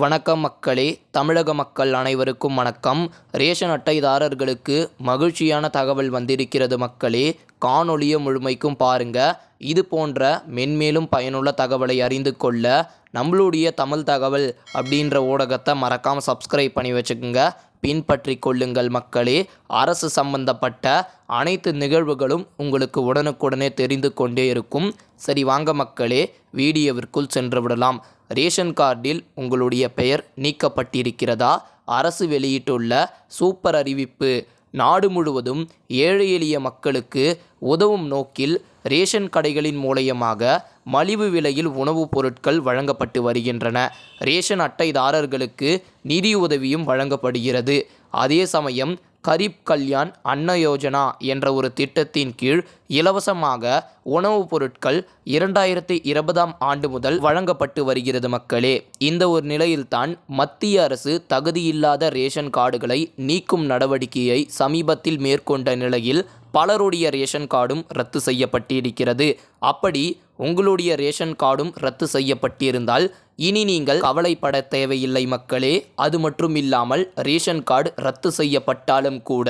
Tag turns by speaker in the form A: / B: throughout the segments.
A: வணக்கம் மக்களே தமிழக மக்கள் அனைவருக்கும் வணக்கம். ரேஷன் அட்டைதாரர்களுக்கு மகிழ்ச்சியான தகவல் வந்திருக்கிறது மக்களே. காணொளியை முழுமைக்கும் பாருங்க. இது போன்ற மென்மேலும் பயனுள்ள தகவலை அறிந்து கொள்ள நம்மளுடைய தமிழ் தகவல் அப்படின்ற ஊடகத்தை மறக்காமல் சப்ஸ்கிரைப் பண்ணி வச்சுக்கோங்க. பின்பற்றி கொள்ளுங்கள் மக்களே. அரசு சம்பந்தப்பட்ட அனைத்து நிகழ்வுகளும் உங்களுக்கு உடனுக்குடனே தெரிந்து கொண்டே இருக்கும். சரி வாங்க மக்களே வீடியோவிற்குள் சென்று விடலாம். ரேஷன் கார்டில் உங்களுடைய பெயர் நீக்கப்பட்டிருக்கிறதா? அரசு வெளியிட்டுள்ள சூப்பர் அறிவிப்பு. நாடு முழுவதும் ஏழை எளிய மக்களுக்கு உதவும் நோக்கில் ரேஷன் கடைகளின் மூலயமாக மலிவு விலையில் உணவுப் பொருட்கள் வழங்கப்பட்டு வருகின்றன. ரேஷன் அட்டைதாரர்களுக்கு நிதி உதவியும் வழங்கப்படுகிறது. அதே சமயம் கரீப் கல்யாண் அன்ன யோஜனா என்ற ஒரு திட்டத்தின் கீழ் இலவசமாக உணவுப் பொருட்கள் இரண்டாயிரத்தி இருபதாம் ஆண்டு முதல் வழங்கப்பட்டு வருகிறது மக்களே. இந்த ஒரு நிலையில்தான் மத்திய அரசு தகுதியில்லாத ரேஷன் கார்டுகளை நீக்கும் நடவடிக்கையை சமீபத்தில் மேற்கொண்ட நிலையில் பலருடைய ரேஷன் கார்டும் ரத்து செய்யப்பட்டிருக்கிறது. அப்படி உங்களுடைய ரேஷன் கார்டும் ரத்து செய்யப்பட்டிருந்தால் இனி நீங்கள் கவலைப்பட தேவையில்லை மக்களே. அது மட்டும் இல்லாமல் ரேஷன் கார்டு ரத்து செய்யப்பட்டாலும் கூட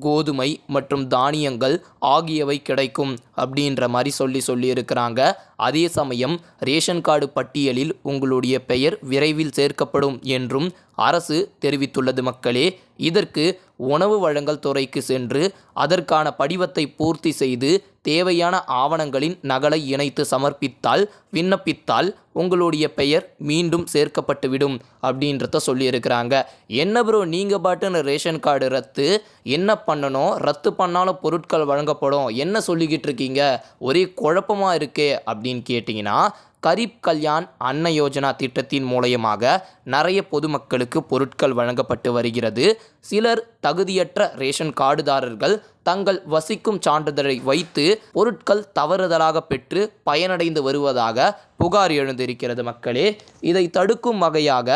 A: கோதுமை மற்றும் தானியங்கள் ஆகியவை கிடைக்கும் அப்படின்ற மாதிரி சொல்லி சொல்லியிருக்கிறாங்க. அதே சமயம் ரேஷன் கார்டு பட்டியலில் உங்களுடைய பெயர் விரைவில் சேர்க்கப்படும் என்றும் அரசு தெரிவித்துள்ளது மக்களே. இதற்கு உணவு வழங்கல் துறைக்கு சென்று அதற்கான படிவத்தை பூர்த்தி செய்து தேவையான ஆவணங்களின் நகலை இணைத்து சமர்ப்பித்தால் விண்ணப்பித்தால் உங்களுடைய பெயர் மீண்டும் சேர்க்கப்பட்டுவிடும் அப்படின்றத சொல்லியிருக்கிறாங்க. என்ன ப்ரோ நீங்கள் பாட்டுன்னு ரேஷன் கார்டு ரத்து என்ன பண்ணணும் ரத்து பண்ணாலும் பொருட்கள் வழங்கப்படும் என்ன சொல்லிக்கிட்டு இருக்கீங்க? ஒரே குழப்பமாக இருக்கே அப்படின்னு கேட்டிங்கன்னா கரீப் கல்யாண் அன்ன யோஜனா திட்டத்தின் மூலயமாக நிறைய பொதுமக்களுக்கு பொருட்கள் வழங்கப்பட்டு வருகிறது. சிலர் தகுதியற்ற ரேஷன் கார்டுதாரர்கள் தங்கள் வசிக்கும் சான்றிதழை வைத்து பொருட்கள் தவறுதலாக பெற்று பயனடைந்து வருவதாக புகார் எழுந்திருக்கிறது மக்களே. இதை தடுக்கும் வகையாக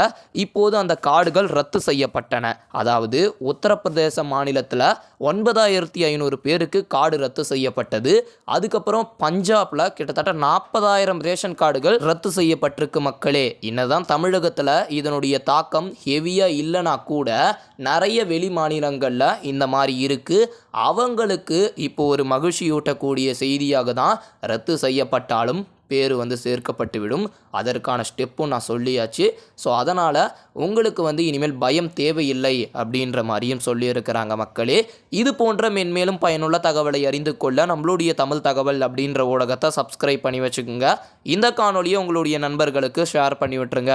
A: இப்போது அந்த கார்டுகள் ரத்து செய்யப்பட்டன. அதாவது உத்தரப்பிரதேச மாநிலத்தில் ஒன்பதாயிரத்தி ஐநூறு பேருக்கு கார்டு ரத்து செய்யப்பட்டது. அதுக்கப்புறம் பஞ்சாபில் கிட்டத்தட்ட நாற்பதாயிரம் ரேஷன் கார்டுகள் ரத்து செய்யப்பட்டிருக்கு மக்களே. என்னதான் தமிழகத்தில் இதனுடைய தாக்கம் ஹெவியாக இல்லைனா கூட நிறைய வெளி மாநிலங்களில் இந்த மாதிரி இருக்குது அவங்களுக்கு இப்போ ஒரு மகிழ்ச்சியூட்டக்கூடிய செய்தியாக தான் ரத்து செய்யப்பட்டாலும் பேர் வந்து சேர்க்கப்பட்டுவிடும் அதற்கான ஸ்டெப்பும் நான் சொல்லியாச்சு. ஸோ அதனால் உங்களுக்கு வந்து இனிமேல் பயம் தேவையில்லை அப்படின்ற மாதிரியும் சொல்லியிருக்கிறாங்க மக்களே. இது போன்ற மென்மேலும் பயனுள்ள தகவலை அறிந்து கொள்ள நம்மளுடைய தமிழ் தகவல் அப்படின்ற ஊடகத்தை சப்ஸ்கிரைப் பண்ணி வச்சுக்கோங்க. இந்த காணொலியை உங்களுடைய நண்பர்களுக்கு ஷேர் பண்ணி விட்டுருங்க.